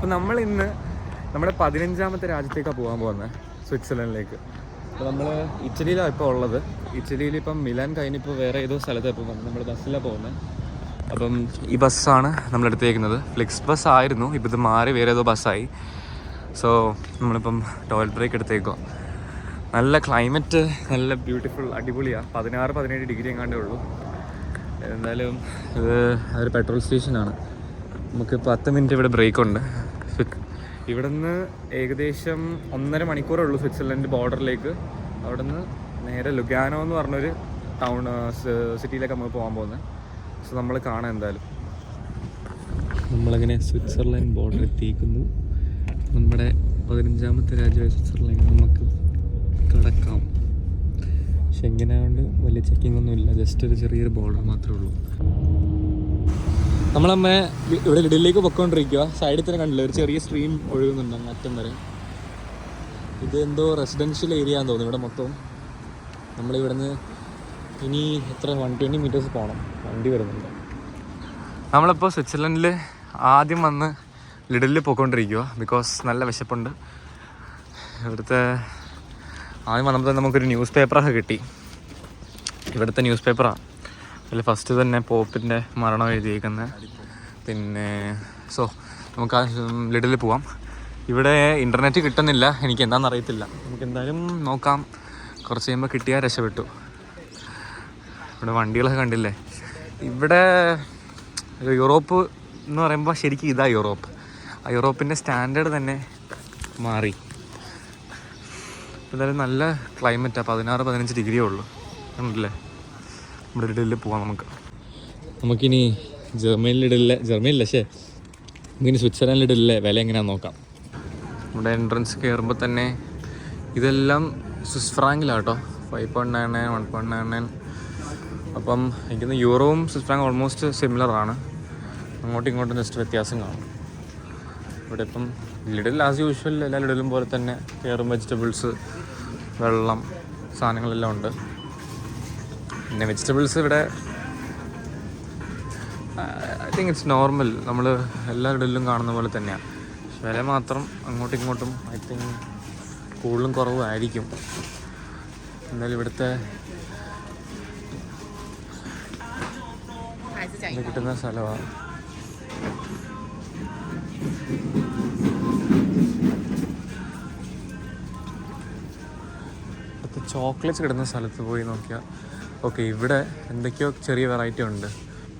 അപ്പോൾ നമ്മൾ ഇന്ന് നമ്മുടെ പതിനഞ്ചാമത്തെ രാജ്യത്തേക്കാണ് പോകാൻ പോകുന്നത് സ്വിറ്റ്സർലൻഡിലേക്ക്. അപ്പോൾ നമ്മൾ ഇറ്റലിയിലാണ് ഇപ്പോൾ ഉള്ളത്. ഇറ്റലിയിൽ ഇപ്പം മിലാൻ കഴിഞ്ഞിപ്പോൾ വേറെ ഏതോ സ്ഥലത്താണ് ഇപ്പോൾ നമ്മൾ ബസ്സിലാണ് പോകുന്നത് അപ്പം ഈ ബസ്സാണ് നമ്മളെടുത്തേക്കുന്നത് ഫ്ലെക്സ് ബസ് ആയിരുന്നു ഇപ്പോൾ ഇത് മാറി വേറെ ഏതോ ബസ്സായി. സോ നമ്മളിപ്പം ടോയ്ലറ്റ് ബ്രേക്ക് എടുത്തേക്കോ നല്ല ക്ലൈമറ്റ് നല്ല ബ്യൂട്ടിഫുൾ അടിപൊളിയാണ് പതിനാറ് പതിനേഴ് ഡിഗ്രി എങ്ങാണ്ടേ ഉള്ളൂ. എന്തായാലും ഇത് ഒരു പെട്രോൾ സ്റ്റേഷനാണ്. നമുക്ക് പത്ത് മിനിറ്റ് ഇവിടെ ബ്രേക്ക് ഉണ്ട് ഇവിടെ നിന്ന് ഏകദേശം ഒന്നര മണിക്കൂറേ ഉള്ളൂ സ്വിറ്റ്സർലൻഡ് ബോർഡറിലേക്ക്. അവിടെ നിന്ന് നേരെ ലുഗാനോ എന്ന് പറഞ്ഞൊരു ടൗൺ സിറ്റിയിലേക്ക് നമ്മൾ പോകാൻ പോകുന്നത് സോ നമ്മൾ കാണാം എന്തായാലും. നമ്മളങ്ങനെ സ്വിറ്റ്സർലൻഡ് ബോർഡർ എത്തിയിരിക്കുന്നു. നമ്മുടെ പതിനഞ്ചാമത്തെ രാജ്യമായ സ്വിറ്റ്സർലൻഡ് നമുക്ക് കടക്കാം. ഷെങ്കനായതുകൊണ്ട് വലിയ ചെക്കിംഗ് ഒന്നും ഇല്ല ജസ്റ്റ് ഒരു ചെറിയൊരു ബോർഡർ മാത്രമേ ഉള്ളൂ. നമ്മളമ്മ ഇവിടെ ലിഡിലേക്ക് പൊക്കോണ്ടിരിക്കുക സൈഡിൽ തന്നെ കണ്ടില്ല ഒരു ചെറിയ സ്ട്രീം ഒഴുകുന്നുണ്ട് അറ്റം വരെ. ഇത് എന്തോ റെസിഡൻഷ്യൽ ഏരിയ എന്ന് തോന്നുന്നു ഇവിടെ മൊത്തം നമ്മളിവിടുന്ന് ഇനി എത്ര വൺ ട്വന്റി മീറ്റേഴ്സ് പോകണം വണ്ടി വരുന്നുണ്ട്. നമ്മളിപ്പോൾ സ്വിറ്റ്സർലൻഡിൽ ആദ്യം വന്ന് ലിഡലിൽ പോയിക്കൊണ്ടിരിക്കുക ബിക്കോസ് നല്ല വിശപ്പുണ്ട്. ഇവിടുത്തെ ആദ്യം വന്നപ്പോൾ നമുക്കൊരു ന്യൂസ് പേപ്പറൊക്കെ കിട്ടി. ഇവിടുത്തെ ന്യൂസ് പേപ്പറാണ് അതിൽ ഫസ്റ്റ് തന്നെ പോപ്പിന്റെ മരണം എഴുതിയേക്കുന്നത് പിന്നെ സോ നമുക്ക് ആ ലിഡിൽ പോവാം. ഇവിടെ ഇന്റർനെറ്റ് കിട്ടുന്നില്ല. എനിക്ക് എന്താണെന്ന് അറിയത്തില്ല നമുക്ക് എന്തായാലും നോക്കാം. കുറച്ച് കഴിയുമ്പോൾ കിട്ടിയാൽ രക്ഷപ്പെട്ടു. ഇവിടെ വണ്ടികളൊക്കെ കണ്ടില്ലേ? ഇവിടെ യൂറോപ്പ് എന്ന് പറയുമ്പോൾ ശരിക്കും ഇതാ യൂറോപ്പ്. ആ യൂറോപ്പിന്റെ സ്റ്റാൻഡേർഡ് തന്നെ മാറി. എന്തായാലും നല്ല ക്ലൈമറ്റാണ് പതിനാറ് പതിനഞ്ച് ഡിഗ്രിയേ ഉള്ളൂ. കണ്ടില്ലേ? നമ്മുടെ ഇടയിൽ പോവാം നമുക്ക്. നമുക്കിനി ജർമ്മനിലിടലിലെ ജർമ്മനിയില്ല ശേ നമുക്കിനി സ്വിറ്റ്സർലൻഡിലിടലിലെ വില എങ്ങനെയാണെന്ന് നോക്കാം. നമ്മുടെ എൻട്രൻസ് കയറുമ്പോൾ തന്നെ ഇതെല്ലാം Swiss ഫ്രാങ്കിലാട്ടോ five point nine nine one point nine nine അപ്പം എനിക്കൊന്ന് യൂറോവും സ്വിസ് ഫ്രാങ്ക് ഓൾമോസ്റ്റ് സിമിലർ ആണ്. അങ്ങോട്ടും ഇങ്ങോട്ടും ജസ്റ്റ് വ്യത്യാസം കാണും. ഇവിടെ ഇപ്പം ലിഡിൽ ആസ് യൂഷ്വൽ എല്ലാ ലിഡിലും പോലെ തന്നെ കയറും വെജിറ്റബിൾസ് വെള്ളം സാധനങ്ങളെല്ലാം ഉണ്ട്. പിന്നെ വെജിറ്റബിൾസ് ഇവിടെ ഐ തിങ്ക് ഇറ്റ്സ് നോർമൽ നമ്മൾ എല്ലാ ഇടലിലും കാണുന്ന പോലെ തന്നെയാണ് വില മാത്രം അങ്ങോട്ടും ഇങ്ങോട്ടും ഐ തിങ്ക് കൂടുതലും കുറവായിരിക്കും. എന്നാലും ഇവിടുത്തെ കിട്ടുന്ന സ്ഥലമാണ് ചോക്ലേറ്റ്സ് കിട്ടുന്ന സ്ഥലത്ത് പോയി നോക്കിയാൽ ഓക്കെ ഇവിടെ എന്തൊക്കെയോ ചെറിയ വെറൈറ്റി ഉണ്ട്.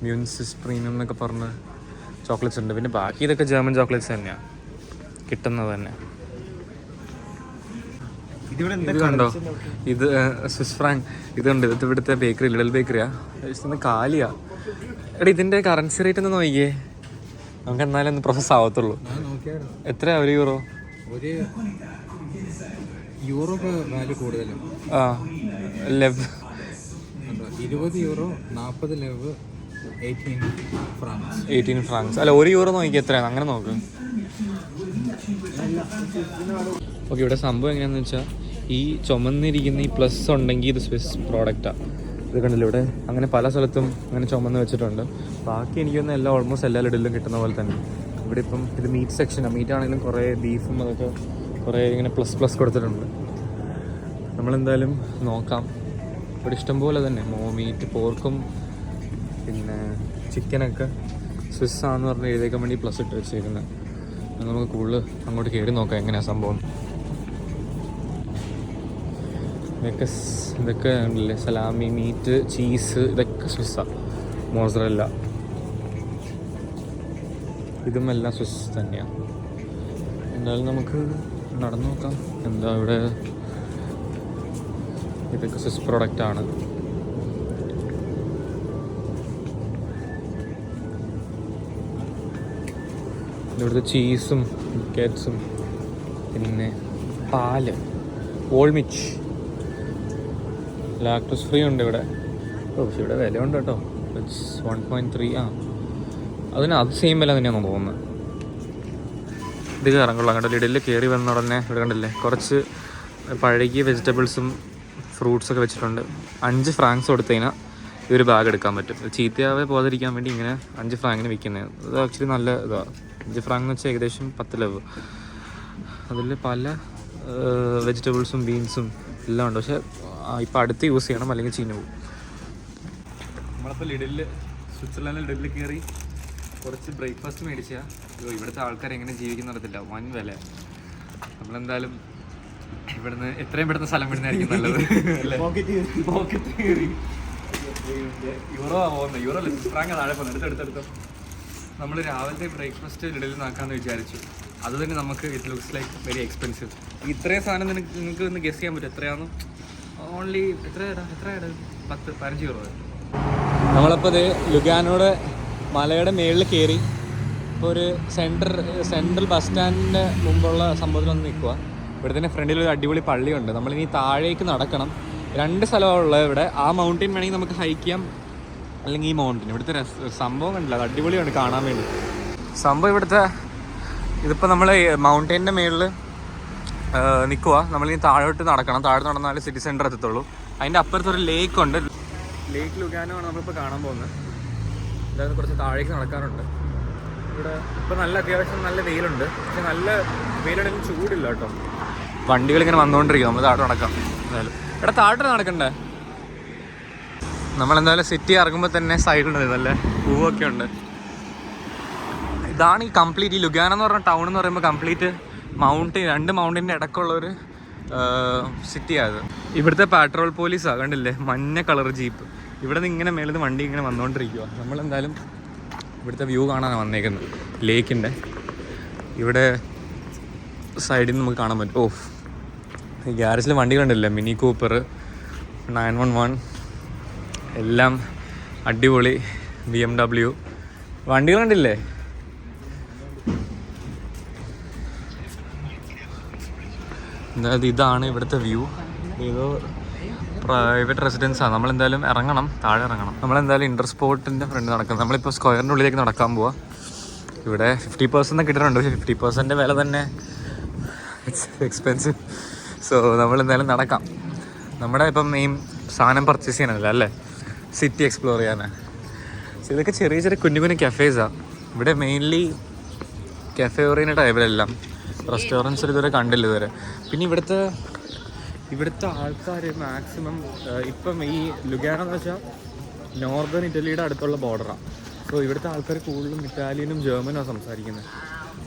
മ്യൂൻസിസ് പ്രീമിയം എന്നൊക്കെ പറഞ്ഞ് ചോക്ലേറ്റ്സ് ഉണ്ട്. പിന്നെ ബാക്കി ഇതൊക്കെ ജർമ്മൻ ചോക്ലേറ്റ്സ് തന്നെയാണ് കിട്ടുന്നത് തന്നെ. കണ്ടോ? ഇത് സ്വിസ് ഫ്രാങ്ക് ഇതുണ്ട്. ഇത് ഇവിടുത്തെ ബേക്കറി ലിഡൽ ബേക്കറിയാ ഇന്ന് കാലിയാ. എടാ ഇതിന്റെ കറൻസി റേറ്റ് ഒന്ന് നോക്കിയേ. നമുക്ക് എന്നാലും ഒന്ന് പ്രോസസ് ആവത്തുള്ളൂ. എത്രയാ ഒരു യൂറോ യൂറോ വാല്യൂ കൂടുതലും. ആ ലെവ് ഇരുപത് യൂറോ നാൽപ്പത് ലെവ് എയ്റ്റീൻ ഫ്രാങ്ക്സ് അല്ല ഒരു യൂറോ നോക്കി എത്രയാണ്? അങ്ങനെ നോക്ക്. ഓക്കെ ഇവിടെ സംഭവം എങ്ങനെയാണെന്ന് വെച്ചാൽ ഈ ചുമന്നിരിക്കുന്ന ഈ പ്ലസ് ഉണ്ടെങ്കിൽ ഇത് സ്വിസ് പ്രോഡക്റ്റാണ് ഇത് കണ്ടില്ല ഇവിടെ? അങ്ങനെ പല സ്ഥലത്തും അങ്ങനെ ചുമന്ന് വെച്ചിട്ടുണ്ട്. ബാക്കി എനിക്കൊന്നും എല്ലാം ഓൾമോസ്റ്റ് എല്ലാ ലിഡിലും കിട്ടുന്ന പോലെ തന്നെ. ഇവിടെ ഇപ്പം ഇത് മീറ്റ് സെക്ഷനാണ് മീറ്റ് ആണെങ്കിലും കുറേ ബീഫും അതൊക്കെ കുറേ ഇങ്ങനെ പ്ലസ് പ്ലസ് കൊടുത്തിട്ടുണ്ട്. നമ്മളെന്തായാലും നോക്കാം. ഇവിടെ ഇഷ്ടംപോലെ തന്നെ. മോ മീറ്റ് പോർക്കും പിന്നെ ചിക്കനൊക്കെ സ്വിസ് ആണെന്ന് പറഞ്ഞ് എഴുതേക്കാൻ വേണ്ടി പ്ലസ് ഇട്ട് വെച്ചേക്കുന്നത് നമുക്ക് കൂടുതൽ അങ്ങോട്ട് കയറി നോക്കാം എങ്ങനെയാണ് സംഭവം. ഇതൊക്കെ ഇതൊക്കെ ഉണ്ടല്ലേ? സലാമി മീറ്റ് ചീസ് ഇതൊക്കെ സ്വിസ്സാണ് മോസറല്ല. ഇതും എല്ലാം സ്വിസ് തന്നെയാണ് എന്തായാലും നമുക്ക് നടന്നു നോക്കാം. എന്താ ഇവിടെ സ്വിസ് പ്രോഡക്റ്റ് ആണ്. ഇവിടുത്തെ ചീസും കേറ്റ്സും പിന്നെ പാൽ ഓൾമിച്ച് ലാക്ടോസ് ഫ്രീ ഉണ്ട് ഇവിടെ. ഓ ഇവിടെ വില ഉണ്ട് കേട്ടോ. ഇറ്റ്സ് വൺ പോയിന്റ് ത്രീ ആ. അതിന് അത് സെയിം വില തന്നെയാണെന്ന് തോന്നുന്നത് ഇത് കൊള്ളാം. കേട്ടോ ലിഡിൽ കയറി വന്ന ഉടനെ ഇവിടെ കണ്ടില്ലേ? കുറച്ച് പഴകിയ വെജിറ്റബിൾസും ഫ്രൂട്ട്സൊക്കെ വെച്ചിട്ടുണ്ട്. അഞ്ച് ഫ്രാങ്ക്സ് കൊടുത്തു കഴിഞ്ഞാൽ ഈ ഒരു ബാഗ് എടുക്കാൻ പറ്റും. ചീത്തയാവേ പോകാതിരിക്കാൻ വേണ്ടി ഇങ്ങനെ അഞ്ച് ഫ്രാങ്കിന് വിൽക്കുന്നത് അത് ആക്ച്വലി നല്ല ഇതാണ് അഞ്ച് ഫ്രാങ്ക് എന്ന് വെച്ചാൽ ഏകദേശം പത്ത് ലവ്. അതിൽ പല വെജിറ്റബിൾസും ബീൻസും എല്ലാം ഉണ്ട്. പക്ഷേ ഇപ്പം അടുത്ത് യൂസ് ചെയ്യണം. അല്ലെങ്കിൽ ചീഞ്ഞു പോകും. നമ്മളിപ്പോൾ ലിഡിൽ സ്വിറ്റ്സർലാൻഡിൽ ലിഡിൽ കയറി കുറച്ച് ബ്രേക്ക്ഫാസ്റ്റ് മേടിച്ചാൽ ഇവിടുത്തെ ആൾക്കാർ എങ്ങനെ ജീവിക്കുന്ന അറിയത്തില്ല. വൻ വില. നമ്മളെന്തായാലും ഇവിടുന്ന് എത്രയും പെട്ടെന്ന് സ്ഥലം വിടുന്നതായിരിക്കും നല്ലത്. യൂറോ പോകുന്നത് യൂറോ ഫ്രാങ്ക് താഴെ പോകുന്നത് എടുത്തെടുത്തെടുത്തോ നമ്മൾ രാവിലത്തെ ബ്രേക്ക്ഫാസ്റ്റ് ഇടയിൽ നിന്നാക്കാന്ന് വിചാരിച്ചു. അത് തന്നെ നമുക്ക് it looks like very expensive ഇത്രയും സാധനം നിനക്ക് നിങ്ങൾക്ക് ഒന്ന് ഗസ് ചെയ്യാൻ പറ്റും എത്രയാന്ന്? ഓൺലി എത്ര എത്ര പത്ത് പതിനഞ്ച് യൂറോ നമ്മളപ്പോൾ ഇത് ലുഗാനോട് മലയുടെ മേളിൽ കയറി ഇപ്പോൾ ഒരു സെൻട്രൽ സെൻട്രൽ ബസ് സ്റ്റാൻഡിന്റെ മുമ്പുള്ള സംഭവത്തിൽ വന്ന് നിൽക്കുക ഇവിടെ തന്നെ ഫ്രണ്ടിൽ ഒരു അടിപൊളി പള്ളിയുണ്ട്. നമ്മളിനി താഴേക്ക് നടക്കണം. രണ്ട് സ്ഥലമാണ് ഉള്ളത് ഇവിടെ. ആ മൗണ്ടൻ വേണമെങ്കിൽ നമുക്ക് ഹൈക്ക് ചെയ്യാം. അല്ലെങ്കിൽ ഈ മൗണ്ടൻ ഇവിടുത്തെ സംഭവം കണ്ടില്ല. അത് അടിപൊളിയാണ് കാണാൻ വേണ്ടി. സംഭവം ഇവിടുത്തെ ഇതിപ്പോൾ നമ്മൾ മൗണ്ടൈന്റെ മേളിൽ നിൽക്കുക നമ്മളിനി താഴോട്ട് നടക്കണം. താഴെ നടന്നാൽ സിറ്റി സെന്റർ എത്തത്തുള്ളൂ. അതിന്റെ അപ്പുറത്തൊരു ലേക്ക് ഉണ്ട്. ലേക്ക് ലുഗാനോ ആണ് നമ്മളിപ്പോൾ കാണാൻ പോകുന്നത്. അതായത് കുറച്ച് താഴേക്ക് നടക്കാറുണ്ട് ഇവിടെ ഇപ്പോൾ നല്ല അത്യാവശ്യം നല്ല വെയിലുണ്ട്. പക്ഷെ നല്ല വെയിലുണ്ടെങ്കിൽ ചൂടില്ല കേട്ടോ. വണ്ടികൾ ഇങ്ങനെ വന്നുകൊണ്ടിരിക്കും നമ്മൾ താഴോട്ട് നടക്കാം. എന്തായാലും. ഇവിടെ താഴോട്ട് നടക്കണ്ടേ? നമ്മളെന്തായാലും സിറ്റി ഇറങ്ങുമ്പോൾ തന്നെ സൈഡുണ്ട് നല്ല പൂവൊക്കെ ഉണ്ട്. ഇതാണ് ഈ കംപ്ലീറ്റ് ഈ ലുഗാന എന്ന് പറഞ്ഞ ടൗൺ എന്ന് പറയുമ്പോൾ കംപ്ലീറ്റ് മൗണ്ടൻ രണ്ട് മൗണ്ടൈന്റെ ഇടയ്ക്കുള്ള ഒരു സിറ്റി ആയത് ഇവിടുത്തെ പാട്രോൾ പോലീസാണ് കണ്ടില്ലേ? മഞ്ഞ കളർ ജീപ്പ് ഇവിടെ നിന്ന് ഇങ്ങനെ മേളിൽ വണ്ടി ഇങ്ങനെ വന്നുകൊണ്ടിരിക്കുക നമ്മളെന്തായാലും ഇവിടുത്തെ വ്യൂ കാണാനാണ് വന്നേക്കുന്നത് ലേക്കിന്റെ ഇവിടെ സൈഡിൽ നിന്ന് നമുക്ക് കാണാൻ പറ്റും. ഓ ഈ ഗ്യാരേജിൽ വണ്ടികളുണ്ടല്ലോ Mini Cooper nine one one എല്ലാം അടിപൊളി ബി എം ഡബ്ല്യു. വണ്ടികളുണ്ടല്ലേ അതായത് ഇതാണ് ഇവിടുത്തെ വ്യൂ. ഏതോ പ്രൈവറ്റ് റെസിഡൻസാണ് നമ്മളെന്തായാലും ഇറങ്ങണം താഴെ ഇറങ്ങണം. നമ്മളെന്തായാലും ഇന്റർ സ്പോർട്ടിന്റെ ഫ്രണ്ട് നടക്കുന്നത് നമ്മളിപ്പോൾ സ്ക്വയറിന്റെ ഉള്ളിലേക്ക് നടക്കാൻ പോവാ. ഇവിടെ ഫിഫ്റ്റി പെർസെന്റ് കിട്ടുന്നുണ്ട് ഫിഫ്റ്റി പെർസെന്റ് വില തന്നെ. എക്സ്പെൻസീവ് സോ നമ്മൾ എന്തായാലും നടക്കാം. നമ്മുടെ ഇപ്പം മെയിൻ സാധനം പർച്ചേസ് ചെയ്യാനല്ല അല്ലേ? സിറ്റി എക്സ്പ്ലോർ ചെയ്യാനാണ് സോ ഇതൊക്കെ ചെറിയ ചെറിയ കുഞ്ഞു കുഞ്ഞു കഫേസാണ് ഇവിടെ മെയിൻലി കഫേ ഓറിയന്റെ ടൈപ്പിലെല്ലാം റെസ്റ്റോറന്റ്സ് ഇതുവരെ കണ്ടില്ല ഇതുവരെ. പിന്നെ ഇവിടുത്തെ ഇവിടുത്തെ ആൾക്കാർ മാക്സിമം ഇപ്പം ഈ ലുഗാന എന്ന് വെച്ചാൽ നോർത്തേൺ ഇറ്റലിയുടെ അടുത്തുള്ള ബോർഡറാണ് സോ ഇവിടുത്തെ ആൾക്കാർ കൂടുതലും ഇറ്റാലിയനും ജർമ്മനും സംസാരിക്കുന്നത്.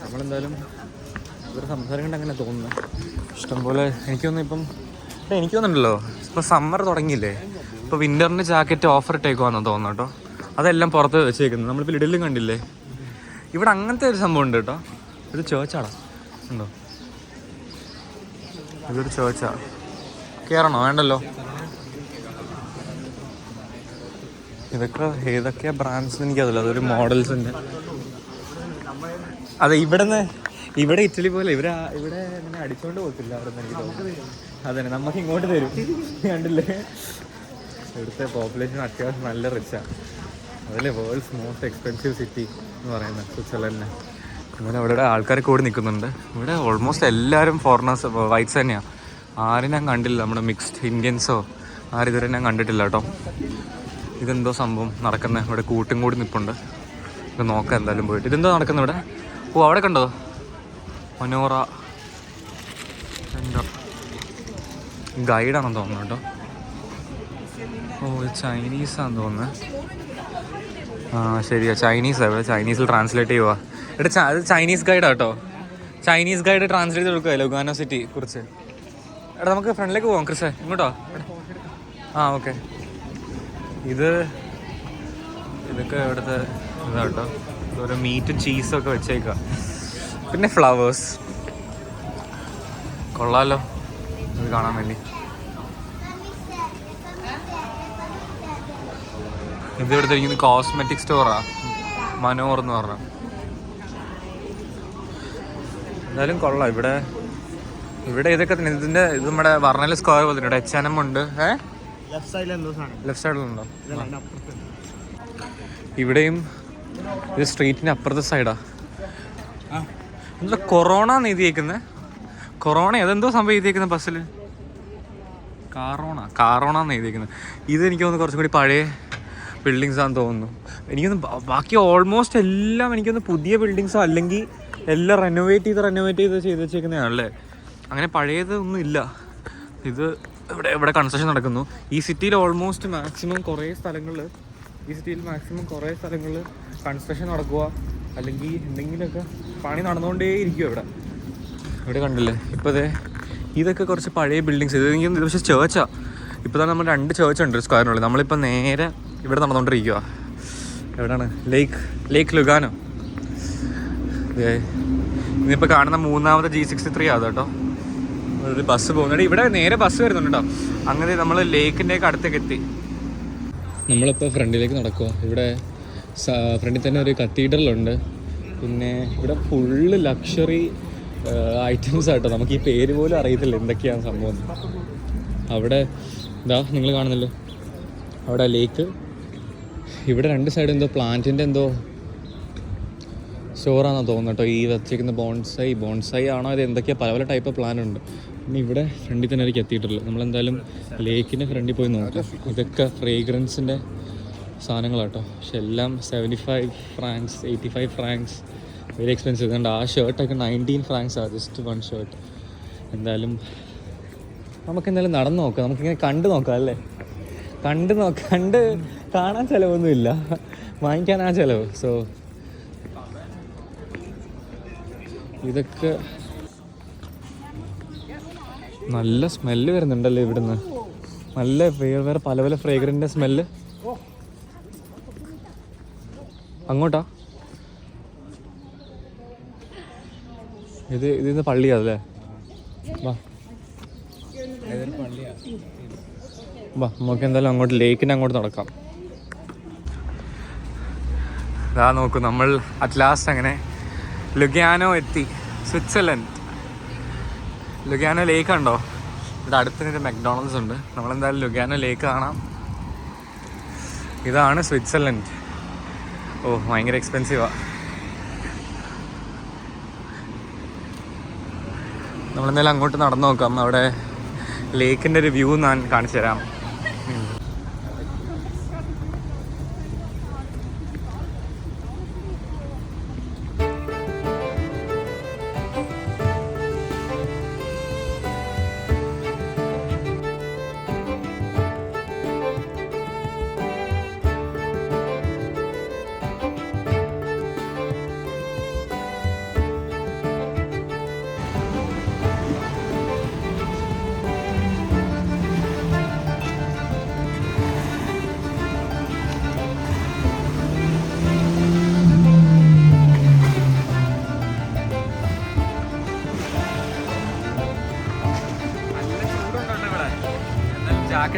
നമ്മളെന്തായാലും ഇവർ സംസാരിക്കേണ്ട അങ്ങനെ തോന്നുന്നു. ഇഷ്ടംപോലെ എനിക്കൊന്നും ഇപ്പം എനിക്ക് തോന്നുന്നുണ്ടല്ലോ. ഇപ്പം സമ്മർ തുടങ്ങിയില്ലേ? ഇപ്പോൾ വിന്ററിന്റെ ജാക്കറ്റ് ഓഫർ ഇട്ടേക്കുവാന്ന് തോന്നുന്നു കേട്ടോ. അതെല്ലാം പുറത്ത് വെച്ചേക്കുന്നത്. നമ്മളിപ്പോൾ ലിഡിലും കണ്ടില്ലേ? ഇവിടെ അങ്ങനത്തെ ഒരു സംഭവം ഉണ്ട് കേട്ടോ. ഇത് ചേർച്ചാടാ ഉണ്ടോ? ഇതൊരു ചേർച്ചാ കയറണോ വേണ്ടല്ലോ. ഇതൊക്കെ ഏതൊക്കെ ബ്രാൻഡ്സ് എനിക്കതില്ല അതൊരു മോഡൽസിന്റെ അതെ ഇവിടുന്ന് ഇവിടെ ഇറ്റലി പോലെ ഇവർ ഇവിടെ ഇങ്ങനെ അടിച്ചോണ്ട് പോകത്തില്ല അവിടെ നിന്ന് എനിക്ക് തോന്നുന്നു. അതെ നമുക്ക് ഇങ്ങോട്ട് തരും. കണ്ടില്ലേ? ഇവിടുത്തെ പോപ്പുലേഷൻ അത്യാവശ്യം നല്ല റിച്ചാണ് അതല്ലേ വേൾഡ്സ് മോസ്റ്റ് എക്സ്പെൻസീവ് സിറ്റി എന്ന് പറയുന്നത് സ്വിറ്റ്സർലൻഡിന്. അങ്ങനെ അവിടെ ആൾക്കാർ കൂടി നിൽക്കുന്നുണ്ട്. ഇവിടെ ഓൾമോസ്റ്റ് എല്ലാവരും ഫോറിനേഴ്സ് വൈറ്റ്സ് തന്നെയാണ് ആരും ഞാൻ കണ്ടില്ല നമ്മുടെ മിക്സ്ഡ് ഇന്ത്യൻസോ ആരും ഇതുവരെ ഞാൻ കണ്ടിട്ടില്ല കേട്ടോ. ഇതെന്തോ സംഭവം നടക്കുന്നത് ഇവിടെ കൂട്ടും കൂടി നിൽപ്പുണ്ട് ഇത് നോക്കാം എന്തായാലും പോയിട്ട്. ഇതെന്തോ നടക്കുന്നത് ഇവിടെ? ഓ അവിടെ കണ്ടോ? മനോറ സെന്റർ ഗൈഡാണെന്ന് തോന്നുന്നു കേട്ടോ. ഓ ചൈനീസാണെന്ന് തോന്നുന്നത് ആ ശരിയാ. ചൈനീസ് ഇവിടെ. ചൈനീസിൽ ട്രാൻസ്ലേറ്റ് ചെയ്യുക എടാ അത് ചൈനീസ് ഗൈഡാ കേട്ടോ. ചൈനീസ് ഗൈഡ് ട്രാൻസ്ലേറ്റ് ചെയ്ത് കൊടുക്കുക ലുഗാനോ സിറ്റി കുറിച്ച്. എടാ നമുക്ക് ഫ്രണ്ടിലേക്ക് പോവാം ക്രിസേ ഇങ്ങോട്ടോ. ആ ഓക്കെ. ഇത് ഇതൊക്കെ ഇവിടുത്തെ ഇതാട്ടോ ഓരോ മീറ്റും ചീസും ഒക്കെ വെച്ചേക്കുക പിന്നെ ഫ്ലവേഴ്സ് കൊള്ളാലോ. ഇത് കാണാൻ വേണ്ടി. ഇത് എടുത്തിരിക്കുന്നത് ഇരിക്കുന്ന കോസ്മെറ്റിക് സ്റ്റോറാ മനോഹർ എന്ന് പറഞ്ഞ. എന്തായാലും കൊള്ളാം. ഇവിടെ ഇവിടെ ഇതൊക്കെ തന്നെ. ഇതിന്റെ ഇത് നമ്മുടെ വർണല സ്ക്വയർ പോലെ ഇവിടെ എച്ച് എൻ എം ഉണ്ട് ലെഫ്റ്റ് സൈഡിലുണ്ടോ ഇവിടെയും ഇത് സ്ട്രീറ്റിന് അപ്പുറത്തെ സൈഡാ എന്താ കൊറോണ എഴുതിയേക്കുന്നത് കൊറോണ അതെന്തോ സംഭവം എഴുതിയേക്കുന്നത് ബസ്സിൽ കാറോണ? കാറോണ എന്ന് എഴുതിയേക്കുന്നത് ഇത് എനിക്ക് തോന്നുന്നു കുറച്ചും കൂടി പഴയ ബിൽഡിങ്സ് ആണെന്ന് തോന്നുന്നു. എനിക്കൊന്ന് ബാക്കി ഓൾമോസ്റ്റ് എല്ലാം എനിക്കൊന്ന് പുതിയ ബിൽഡിങ്സോ അല്ലെങ്കിൽ എല്ലാം റെനോവേറ്റ് ചെയ്ത് റെനോവേറ്റ് ചെയ്ത് ചെയ്ത് വെച്ചേക്കുന്നതാണല്ലേ അങ്ങനെ പഴയതൊന്നും ഇല്ല. ഇത് ഇവിടെ ഇവിടെ കൺസ്ട്രക്ഷൻ നടക്കുന്നു. ഈ സിറ്റിയിൽ ഓൾമോസ്റ്റ് മാക്സിമം കുറേ സ്ഥലങ്ങളിൽ ഈ സിറ്റിയിൽ മാക്സിമം കുറേ സ്ഥലങ്ങളിൽ കൺസ്ട്രക്ഷൻ നടക്കുക അല്ലെങ്കിൽ എന്തെങ്കിലുമൊക്കെ പണി നടന്നുകൊണ്ടേ ഇരിക്കും ഇവിടെ. ഇവിടെ കണ്ടില്ലേ? ഇപ്പോൾ അതെ ഇതൊക്കെ കുറച്ച് പഴയ ബിൽഡിങ്സ് ഇത് എനിക്ക് പക്ഷേ ചേർച്ചാ ഇപ്പോൾ തന്നെ നമ്മൾ രണ്ട് ചേർച്ച് ഉണ്ട് സ്ക്വയറിനുള്ളിൽ നമ്മളിപ്പോൾ നേരെ ഇവിടെ നടന്നുകൊണ്ടിരിക്കുക എവിടെയാണ് ലേക്ക് ലേക്ക് ലുഗാനോ ഇന്നിപ്പോൾ കാണുന്ന മൂന്നാമത്തെ ജി സിക്സ്റ്റി ത്രീ ആണ് കേട്ടോ. ഒരു ബസ് പോകുന്നുണ്ട് ഇവിടെ നേരെ ബസ് വരുന്നുണ്ട് കേട്ടോ. അങ്ങനെ നമ്മൾ ലേക്കിന്റെയൊക്കെ അടുത്തേക്ക് എത്തി. നമ്മളിപ്പോൾ ഫ്രണ്ടിലേക്ക് നടക്കുക ഇവിടെ ഫ്രണ്ടിൽ തന്നെ ഒരു കത്തീഡ്രലുണ്ട് പിന്നെ ഇവിടെ ഫുള്ള് ലക്ഷറി ഐറ്റംസ് ആട്ടോ. നമുക്ക് ഈ പേര് പോലും അറിയത്തില്ല എന്തൊക്കെയാണ് സംഭവം. അവിടെ ഇതാ നിങ്ങൾ കാണുന്നല്ലോ. അവിടെ ലേക്ക് ഇവിടെ രണ്ട് സൈഡ് എന്തോ പ്ലാന്റിന്റെ എന്തോ സ്റ്റോറാണെന്ന് തോന്നുന്നു കേട്ടോ. ഈ വെച്ചേക്കുന്ന ബോൺസൈ ബോൺസൈ ആണോ ഇത് എന്തൊക്കെയാ? പല പല ടൈപ്പ് പ്ലാൻ ഉണ്ട്. പിന്നെ ഇവിടെ ഫ്രണ്ടിൽ തന്നെ ആയിരിക്കും എത്തിയിട്ടുള്ളൂ നമ്മളെന്തായാലും ലേക്കിന്റെ ഫ്രണ്ടിൽ പോയി നോക്കാം. ഇതൊക്കെ ഫ്രേഗ്രൻസിന്റെ സാധനങ്ങളാട്ടോ. പക്ഷെ എല്ലാം seventy five francs eighty five francs very expensive ഇതുകൊണ്ട് ആ ഷർട്ടൊക്കെ നയന്റീൻ ഫ്രാങ്ക്സ് ആണ് ജസ്റ്റ് വൺ ഷർട്ട് എന്തായാലും നമുക്ക് എന്തായാലും നടന്നു നോക്കാം. നമുക്കിങ്ങനെ കണ്ടു നോക്കാം അല്ലേ? കണ്ട് നോ കണ്ട് കാണാൻ ചിലവൊന്നുമില്ല. വാങ്ങിക്കാൻ ആ ചിലവ്. സോ ഇതൊക്കെ നല്ല സ്മെല്ല് വരുന്നുണ്ടല്ലേ ഇവിടുന്ന്. നല്ല വേറെ വേറെ പല പല ഫ്രേഗ്രന്റെ സ്മെല്ല് അങ്ങോട്ടാ. ഇത് ഇതിന്ന് അല്ലേ? വാ. വാ നമുക്ക് എന്തായാലും അങ്ങോട്ട് ലേക്കിന് അങ്ങോട്ട് നടക്കാം. ഇതാ നോക്കൂ നമ്മൾ അറ്റ് ലാസ്റ്റ് അങ്ങനെ ലുഗാനോ എത്തി. സ്വിറ്റ്സർലൻഡ്. ലുഗാനോ ലേക്ക് ഉണ്ടോ ഇവിടെ അടുത്തൊരു മെക്ഡോണൽഡ്സ് ഉണ്ട്. നമ്മളെന്തായാലും ലുഗാനോ ലേക്ക് കാണാം. ഇതാണ് സ്വിറ്റ്സർലൻഡ്. ഓ ഭയങ്കര എക്സ്പെൻസീവാ നമ്മളെന്തായാലും അങ്ങോട്ട് നടന്നു നോക്കാം. അവിടെ ലേക്കിന്റെ ഒരു വ്യൂ ഞാൻ കാണിച്ചു തരാം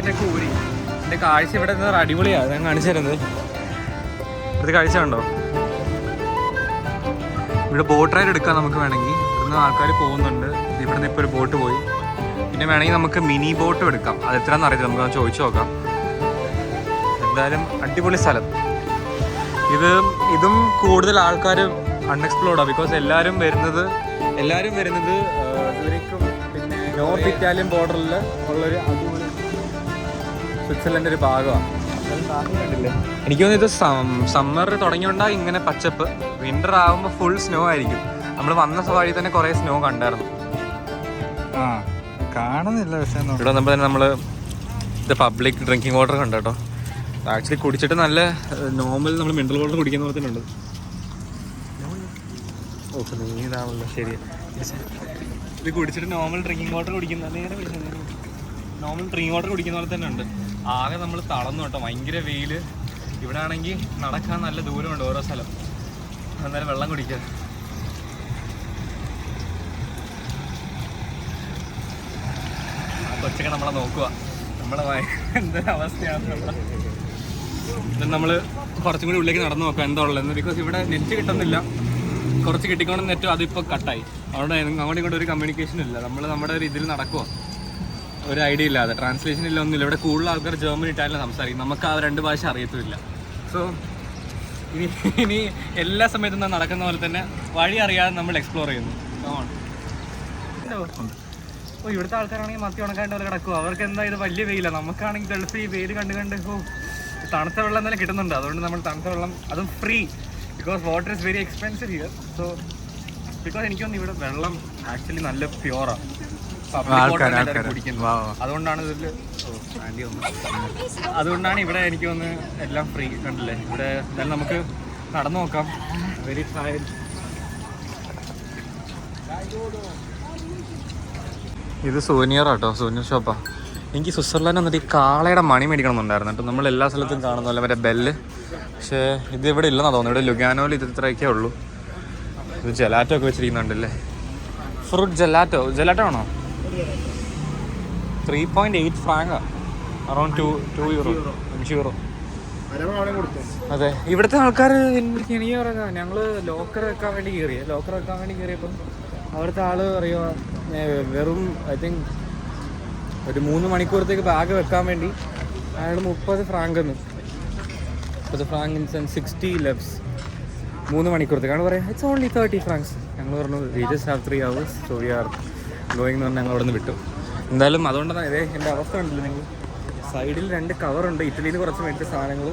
ജാക്കറ്റ് ഒക്കെ ഊരി എന്റെ കാഴ്ച ഇവിടെ നിന്ന് അടിപൊളിയാണ് ഞാൻ കാണിച്ചു തരുന്നത്. ഇത് കാഴ്ച കണ്ടോ? ഇവിടെ ബോട്ട് റൈഡ് എടുക്കാം നമുക്ക് വേണമെങ്കിൽ. ഇവിടുന്ന് ആൾക്കാർ പോകുന്നുണ്ട്. ഇവിടെ നിന്ന് ഇപ്പോൾ ഒരു ബോട്ട് പോയി. പിന്നെ വേണമെങ്കിൽ നമുക്ക് മിനി ബോട്ടും എടുക്കാം. അത് എത്രയാണെന്ന് അറിയില്ല നമുക്ക് ചോദിച്ചു നോക്കാം. എന്തായാലും അടിപൊളി സ്ഥലം. ഇത് ഇതും കൂടുതൽ ആൾക്കാർ അൺഎക്സ്പ്ലോർഡാണ് ബിക്കോസ് എല്ലാവരും വരുന്നത് എല്ലാവരും വരുന്നത് ദൂരേക്കും പിന്നെ നോർത്ത് ഇറ്റാലിയൻ ബോർഡറിൽ ഉള്ളൊരു അടിപൊളി സ്വിറ്റ്സർലൻഡ് ഒരു ഭാഗമാണ്. എനിക്ക് തോന്നുന്നു ഇത് സമ്മർ തുടങ്ങിയോണ്ടാ ഇങ്ങനെ പച്ചപ്പ്. വിന്റർ ആകുമ്പോൾ ഫുൾ സ്നോ ആയിരിക്കും. നമ്മൾ വന്ന വഴി തന്നെ കുറേ സ്നോ കണ്ടായിരുന്നു. ആ കാണുന്നില്ല പക്ഷേ ഇവിടെ നമ്മൾ തന്നെ നമ്മൾ ഇത് പബ്ലിക് ഡ്രിങ്കിങ് വാട്ടർ കണ്ടു കേട്ടോ ആക്ച്വലി കുടിച്ചിട്ട് നല്ല നോർമൽ നമ്മൾ മിനറൽ വാട്ടർ കുടിക്കുന്ന പോലെ തന്നെ ഉണ്ട്. ഓക്കെ നീതാണല്ലോ ശരി. ഇത് കുടിച്ചിട്ട് നോർമൽ ഡ്രിങ്കിങ് വാട്ടർ കുടിക്കുന്ന നേരെ നോർമൽ ഡ്രിങ്കിങ് വാട്ടർ കുടിക്കുന്ന പോലെ തന്നെ ഉണ്ട്. ആകെ നമ്മൾ തളർന്നു കേട്ടോ. ഭയങ്കര വെയിൽ ഇവിടെ ആണെങ്കിൽ നടക്കാൻ നല്ല ദൂരമുണ്ട് ഓരോ സ്ഥലം. എന്നാലും വെള്ളം കുടിക്കുക ആ കൊച്ചൊക്കെ നമ്മളെ നോക്കുക നമ്മളെ എന്തൊരവസ്ഥയാണ് എന്നിട്ട് നമ്മൾ കുറച്ചും കൂടി ഉള്ളിലേക്ക് നടന്നു നോക്കാം എന്താ ഉള്ളത്. ബിക്കോസ് ഇവിടെ നെറ്റ് കിട്ടുന്നില്ല. കുറച്ച് കിട്ടിക്കൊണ്ട് നെറ്റ് അതിപ്പോൾ കട്ടായി അവിടെ അങ്ങോട്ടും ഇങ്ങോട്ടും ഒരു കമ്മ്യൂണിക്കേഷൻ ഇല്ല. നമ്മൾ നമ്മുടെ ഒരു ഇതിൽ നടക്കുക ഒരു ഐഡിയ ഇല്ലാതെ. ട്രാൻസ്ലേഷൻ ഇല്ല ഒന്നുമില്ല. ഇവിടെ കൂടുതൽ ആൾക്കാർ ജർമ്മനി ഇറ്റാലിയൻ സംസാരിക്കും. നമുക്ക് ആ രണ്ട് ഭാഷ അറിയത്തുമില്ല. സോ ഇനി ഇനി എല്ലാ സമയത്തും നടക്കുന്ന പോലെ തന്നെ വഴി അറിയാതെ നമ്മൾ എക്സ്പ്ലോർ ചെയ്യുന്നു. ഓ ഇവിടുത്തെ ആൾക്കാരാണെങ്കിൽ മത്തി ഉണക്കാണ്ട് അവർ കിടക്കും അവർക്ക് എന്താ ഇത് വലിയ വെയിലാണ് നമുക്കാണെങ്കിൽ ഗൾഫ് ഈ വെയിൽ കണ്ട് കണ്ട് ഓ തണുത്ത വെള്ളം തന്നെ കിട്ടുന്നുണ്ട്. അതുകൊണ്ട് നമ്മൾ തണുത്ത വെള്ളം അതും free because water is very expensive here so because എനിക്കൊന്നും ഇവിടെ വെള്ളം ആക്ച്വലി നല്ല പ്യുവറാണ് അതുകൊണ്ടാണ് ഇതിൽ അതുകൊണ്ടാണ് ഇവിടെ എനിക്ക് ഒന്ന് എല്ലാം ഫ്രീ കണ്ടില്ലേ? ഇവിടെ എന്തായാലും നമുക്ക് നടന്നു നോക്കാം. വെരി ഫൈൻ ഇത് സോനിയർ ആട്ടോ സോനിയർ ഷോപ്പാ എനിക്ക് സ്വിറ്റ്സർലാൻഡ് വന്നിട്ട് ഈ കാളയുടെ മണി മേടിക്കണമെന്നുണ്ടായിരുന്നു കേട്ടോ. നമ്മൾ എല്ലാ സ്ഥലത്തും കാണുന്ന പോലെ മറ്റേ ബെല്ല്. പക്ഷേ ഇത് ഇവിടെ ഇല്ലെന്നാ തോന്നുന്നു. ഇവിടെ ലുഗാനോയിൽ ഇത് ഇത്രയൊക്കെ ഉള്ളൂ. ഇത് ജലാറ്റോ ഒക്കെ വെച്ചിരിക്കുന്നുണ്ടല്ലേ? ഫ്രൂട്ട് ജലാറ്റോ ജലാറ്റോ ആണോ? ത്രീ പോയിന്റ് എയ്റ്റ് ഫ്രാങ്കാ അറൌണ്ട് ടു ടു യൂറോ അഞ്ച് യൂറോ അതെ. ഇവിടുത്തെ ആൾക്കാർ എനിക്ക് പറയാം ഞങ്ങൾ ലോക്കർ വെക്കാൻ വേണ്ടി കയറിയ ലോക്കർ വെക്കാൻ വേണ്ടി കയറിയപ്പം അവിടുത്തെ ആൾ പറയുക വെറും ഐ തിങ്ക് ഒരു മൂന്ന് മണിക്കൂറത്തേക്ക് ബാഗ് വെക്കാൻ വേണ്ടി അയാൾ മുപ്പത് ഫ്രാങ്ക് എന്ന്. മുപ്പത് ഫ്രാങ്ക് ഇൻ സെൻസ് സിക്സ്റ്റി ലെബ്സ് മൂന്ന് മണിക്കൂറത്തേക്ക്. ആണ് പറയാം ഇറ്റ്സ് ഓൺലി തേർട്ടി ഫ്രാങ്ക്സ് ഞങ്ങൾ പറഞ്ഞു we just have three hours so we are going എന്ന് പറഞ്ഞ് ഞങ്ങൾ അവിടെ നിന്ന് വിട്ടു. എന്തായാലും അതുകൊണ്ടാണ് ഇതേ എന്റെ അവസ്ഥ ഉണ്ടല്ലോ നിങ്ങൾ? സൈഡിൽ രണ്ട് കവറുണ്ട് ഇറ്റലിയിൽ നിന്ന് കുറച്ച് മേടിച്ച സാധനങ്ങൾ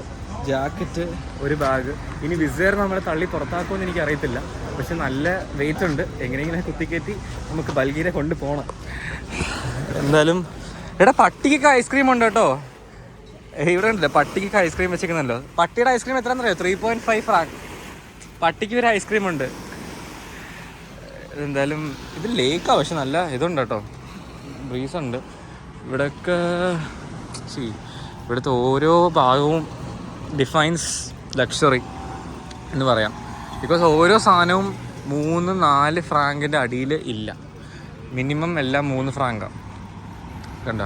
ജാക്കറ്റ് ഒരു ബാഗ് ഇനി വിസേർ നമ്മളെ തള്ളി പുറത്താക്കുമെന്ന് എനിക്ക് അറിയത്തില്ല പക്ഷെ നല്ല വെയിറ്റ് ഉണ്ട്. എങ്ങനെയെങ്കിലും കുത്തിക്കയറ്റി നമുക്ക് ബൽഗീരെ കൊണ്ട് പോകണം എന്തായാലും എടാ പട്ടിക്കൊക്കെ ഐസ്ക്രീം ഉണ്ട് കേട്ടോ. ഇവിടെ ഉണ്ടല്ലോ പട്ടിക്ക് ഐസ്ക്രീം വെച്ചിരിക്കുന്നല്ലോ. പട്ടിയുടെ ഐസ്ക്രീം എത്രയാണെന്ന് അറിയോ ത്രീ പോയിന്റ് ഫൈവ് ഫ്രാങ്ക് പട്ടിക്ക് ഒരു ഐസ്ക്രീം ഉണ്ട്. എന്തായാലും ഇത് ലേക്കാ പക്ഷെ നല്ല ഇതുണ്ട് കേട്ടോ. ബ്രീസ് ഉണ്ട് ഇവിടെയൊക്കെ സി ഇവിടുത്തെ ഓരോ ഭാഗവും ഡിഫൈൻസ് ലക്ഷറി എന്ന് പറയാം. ബിക്കോസ് ഓരോ സാധനവും മൂന്ന് നാല് ഫ്രാങ്കിന്റെ അടിയിൽ ഇല്ല. മിനിമം എല്ലാം മൂന്ന് ഫ്രാങ്കാണ് കണ്ട?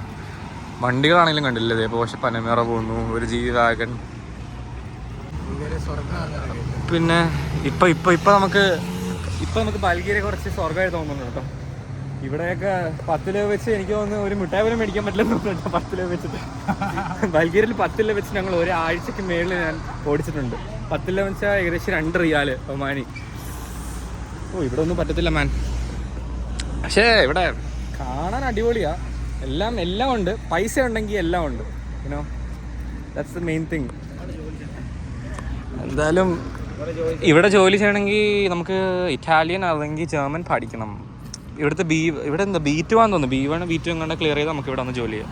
വണ്ടികളാണെങ്കിലും കണ്ടില്ല ഇതേ? പോഷ പനമേറ പോകുന്നു ഒരു ജീവി വാഗൺ പിന്നെ ഇപ്പം ഇപ്പം ഇപ്പം നമുക്ക് ഇപ്പൊ നമുക്ക് ബൽഗേരിയ കുറച്ച് സ്വർഗമായി തോന്നുന്നു കേട്ടോ. ഇവിടെയൊക്കെ പത്ത് രൂപ വെച്ച് എനിക്ക് തോന്നുന്നു ഒരു മിഠായി പോലും മേടിക്കാൻ പറ്റില്ല കേട്ടോ പത്ത് രൂപ വെച്ചിട്ട്. ബൽഗീരിൽ പത്ത് രൂപ വെച്ച് ഞങ്ങൾ ഒരാഴ്ചക്ക് മേളിൽ ഞാൻ ഓടിച്ചിട്ടുണ്ട്. പത്ത് രൂപ വെച്ചാൽ ഏകദേശം രണ്ട് റിയാൽ ഒമാനി ഓ ഇവിടെ ഒന്നും പറ്റത്തില്ല മാൻ. പക്ഷേ ഇവിടെ കാണാൻ അടിപൊളിയാ. എല്ലാം എല്ലാം ഉണ്ട്. പൈസ ഉണ്ടെങ്കിൽ എല്ലാം ഉണ്ട്. You know that's the main thing എന്തായാലും ഇവിടെ ജോലി ചെയ്യണമെങ്കിൽ നമുക്ക് ഇറ്റാലിയൻ അല്ലെങ്കിൽ ജർമ്മൻ പഠിക്കണം. ഇവിടുത്തെ ബി ഇവിടെ എന്താ ബി ടു ആണെന്ന് തോന്നുന്നു. ബി വൺ ബി ടു എങ്ങനെ ക്ലിയർ ചെയ്താൽ നമുക്ക് ഇവിടെ വന്ന് ജോലി ചെയ്യാം.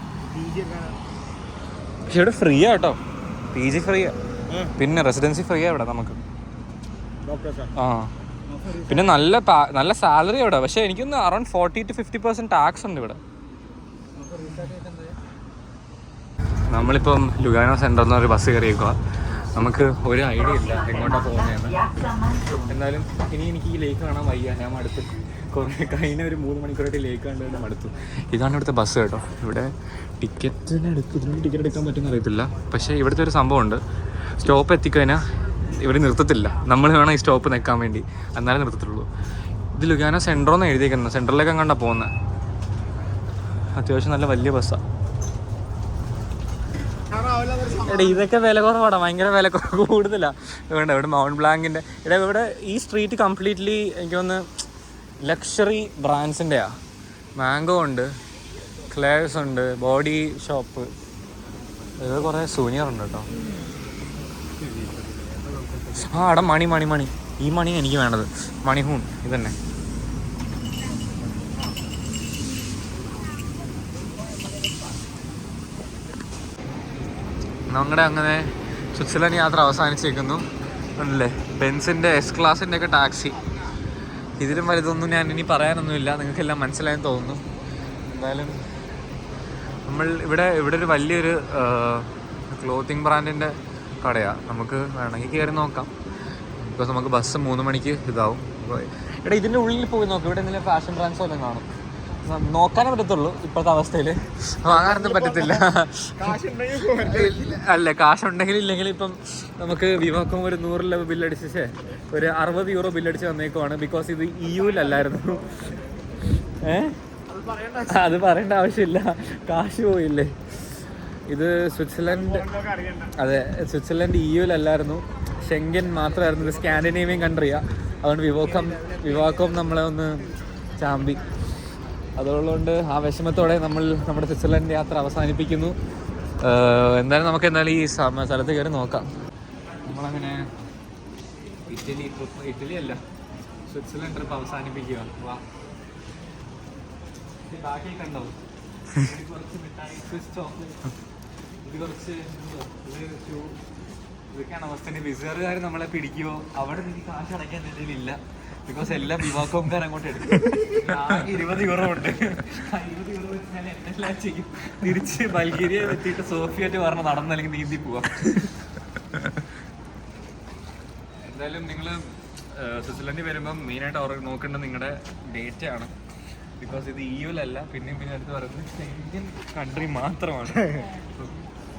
പക്ഷെ ഇവിടെ ഫ്രീ ആട്ടോ കേട്ടോ. പി ജി ഫ്രീ ആ. പിന്നെ റെസിഡൻസി ഫ്രീ ആ ഇവിടെ നമുക്ക്. ആ. പിന്നെ നല്ല നല്ല സാലറി ഇവിടെ. പക്ഷെ എനിക്കൊന്ന് around forty two fifty percent tax ഉണ്ട് ഇവിടെ. നമ്മളിപ്പം ലുഗാനോ സെന്ററിൽ നിന്ന് ഒരു ബസ് കയറിയേക്കുക നമുക്ക് ഒരു ഐഡിയ ഇല്ല എങ്ങോട്ടാണ് പോകുന്നതെന്ന്. എന്തായാലും ഇനി എനിക്ക് ഈ ലേക്ക് കാണാൻ വയ്യ. ഞാൻ മടുത്തു. കുറേ കഴിഞ്ഞ ഒരു മൂന്ന് മണിക്കൂറായിട്ട് ലേക്ക് കണ്ടുകൊണ്ട് മടുത്തു. ഇതാണ് ഇവിടുത്തെ ബസ് കേട്ടോ. ഇവിടെ ടിക്കറ്റിന് എടുക്കും ഇതിന് ടിക്കറ്റ് എടുക്കാൻ പറ്റുമെന്ന് അറിയത്തില്ല. പക്ഷേ ഇവിടുത്തെ ഒരു സംഭവമുണ്ട്. സ്റ്റോപ്പ് എത്തിക്കഴിഞ്ഞാൽ ഇവർ നിർത്തത്തില്ല. നമ്മൾ വേണം ഈ സ്റ്റോപ്പ് നിൽക്കാൻ വേണ്ടി. എന്നാലേ നിർത്തത്തുള്ളൂ. ഇത് ലുഗാന സെന്ററോന്ന് എഴുതിയേക്കുന്നത് സെന്ററിലേക്ക് കണ്ടാണ് പോകുന്നത് അത്യാവശ്യം നല്ല വലിയ ബസ്സാണ് എടാ ഇതൊക്കെ വില കുറവാടാ. ഭയങ്കര വില കുറവ് കൂടുതലാ. വേണ്ട ഇവിടെ മൗണ്ട് ബ്ലാങ്കിന്റെ എടാ ഇവിടെ ഈ സ്ട്രീറ്റ് കംപ്ലീറ്റ്ലി എനിക്ക് തോന്നുന്നു ലക്ഷറി ബ്രാൻഡ്സിന്റെയാ മാംഗോ ഉണ്ട് ക്ലേഴ്സ് ഉണ്ട് ബോഡി ഷോപ്പ് ഇത് കുറേ സൂനിയർ ഉണ്ട് കേട്ടോ. ആ എടാ മണി മണി മണി ഈ മണി എനിക്ക് വേണ്ടത്. മണിഹൂൺ ഇതന്നെ. നമ്മുടെ അങ്ങനെ സ്വിറ്റ്സർലൻഡ് യാത്ര അവസാനിച്ചേക്കുന്നു ഉണ്ടല്ലേ? ബെൻസിന്റെ എസ് ക്ലാസിന്റെ ഒക്കെ ടാക്സി. ഇതിലും വലുതൊന്നും ഞാൻ ഇനി പറയാനൊന്നുമില്ല. നിങ്ങൾക്കെല്ലാം മനസ്സിലായെന്ന് തോന്നുന്നു. എന്തായാലും നമ്മൾ ഇവിടെ ഇവിടെ ഒരു വലിയൊരു ക്ലോത്തിങ് ബ്രാൻഡിന്റെ കടയാണ് നമുക്ക് വേണമെങ്കിൽ കയറി നോക്കാം. ബിക്കോസ് നമുക്ക് ബസ് മൂന്ന് മണിക്ക് ഇതാവും. എടാ ഇതിന്റെ ഉള്ളിൽ പോയി നോക്കാം. ഇവിടെ എന്തെങ്കിലും ഫാഷൻ ബ്രാൻഡ്സ് വല്ലതും കാണും. നോക്കാനേ പറ്റത്തുള്ളൂ ഇപ്പോഴത്തെ അവസ്ഥയിൽ വാങ്ങാനൊന്നും പറ്റത്തില്ല. അല്ല കാശുണ്ടെങ്കിൽ ഇല്ലെങ്കിൽ ഇപ്പം നമുക്ക് വിവാഹം ഒരു നൂറ് രൂപ ബില്ലടിച്ചേ ഒരു അറുപത് യൂറോ ബില്ലടിച്ച് വന്നേക്കുവാണ്. ബിക്കോസ് ഇത് ഇ യുവിലല്ലായിരുന്നു ഏ? അത് പറയേണ്ട ആവശ്യമില്ല. കാശ് പോയില്ലേ. ഇത് സ്വിറ്റ്സർലൻഡ് അതെ സ്വിറ്റ്സർലൻഡ് ഇ ഷെങ്കൻ മാത്രമായിരുന്നു ഇത് സ്കാൻഡിനേവിയൻ കൺട്രിയാണ് അതുകൊണ്ട് വിവാഹം വിവാഹം നമ്മളെ ഒന്ന് ചാമ്പി. അതുകൊണ്ട് ആ വിഷമത്തോടെ നമ്മൾ നമ്മുടെ സ്വിറ്റ്സർലൻഡ് യാത്ര അവസാനിപ്പിക്കുന്നു. എന്തായാലും നമുക്ക് എന്തായാലും ഈ സ്ഥലത്ത് കയറി നോക്കാം. നമ്മളങ്ങനെ ഇറ്റലി ട്രിപ്പ് ഇറ്റലി അല്ല സ്വിറ്റ്സർലൻഡ് ട്രിപ്പ് അവസാനിപ്പിക്കുക. വാ. ബാക്കി കണ്ടോ മിഠായി ഇതൊക്കെയാണ് അവസ്ഥ. ബിസിനറുകാർ നമ്മളെ പിടിക്കുമോ അവിടെ നിന്ന് കാശ് അടയ്ക്കാൻ എന്തെങ്കിലും ഇല്ല ബിക്കോസ് എല്ലാം വിവാഹംകാർ അങ്ങോട്ട് എടുക്കും. ഇരുപത് യൂറോ ഉണ്ട് ഇരുപത് യൂറോ വെച്ച് ഞാൻ എന്തെല്ലാം ചെയ്യും? തിരിച്ച് ബൽഗേരിയ എത്തിയിട്ട് സോഫിയായിട്ട് പറഞ്ഞ് നടന്ന് അല്ലെങ്കിൽ നീന്തി പോവാം. എന്തായാലും നിങ്ങൾ സ്വിറ്റ്സർലൻഡിൽ വരുമ്പം മെയിനായിട്ട് അവർ നോക്കേണ്ടത് നിങ്ങളുടെ ഡേറ്റ ആണ് ബിക്കോസ് ഇത് ഇ അല്ല പിന്നെയും പിന്നെ അടുത്ത് പറയുന്നത് ഇന്ത്യൻ കൺട്രി മാത്രമാണ്.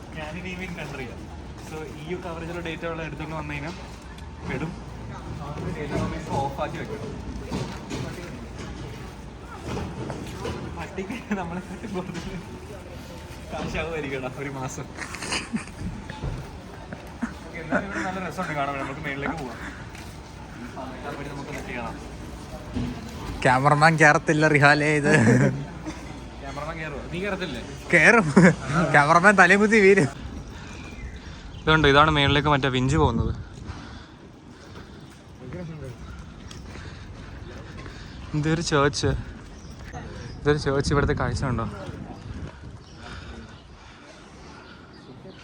സ്കാൻഡിനേവിയൻ കൺട്രിയാണ് സോ ഇ യു കവറേജുള്ള ഡേറ്റ ഉള്ള എടുത്തുകൊണ്ട് വന്നു കഴിഞ്ഞാൽ പെടും. ഓഫ് വെക്കണം പട്ടിക്ക് നമ്മളെ കാട്ടി കൂടുതൽ കാശാവുമായിരിക്കടാ ഒരു മാസം. ഇവിടെ നല്ല രസമുണ്ട് കാണാൻ. നമുക്ക് മേളിലേക്ക് പോവാം. നമുക്ക് നെറ്റ് കാണാം ക്യാമറമാൻ കയറത്തില്ല റിഹാലേ ഇത്. കയറും ക്യാമറമാൻ തലകുത്തി വീരും ഇതുണ്ട് ഇതാണ് മേളിലേക്ക് മറ്റേ വിഞ്ച് പോകുന്നത്. ഇതൊരു ചേർച്ച് ഇതൊരു ചേർച്ച് ഇവിടുത്തെ കാഴ്ച ഉണ്ടോ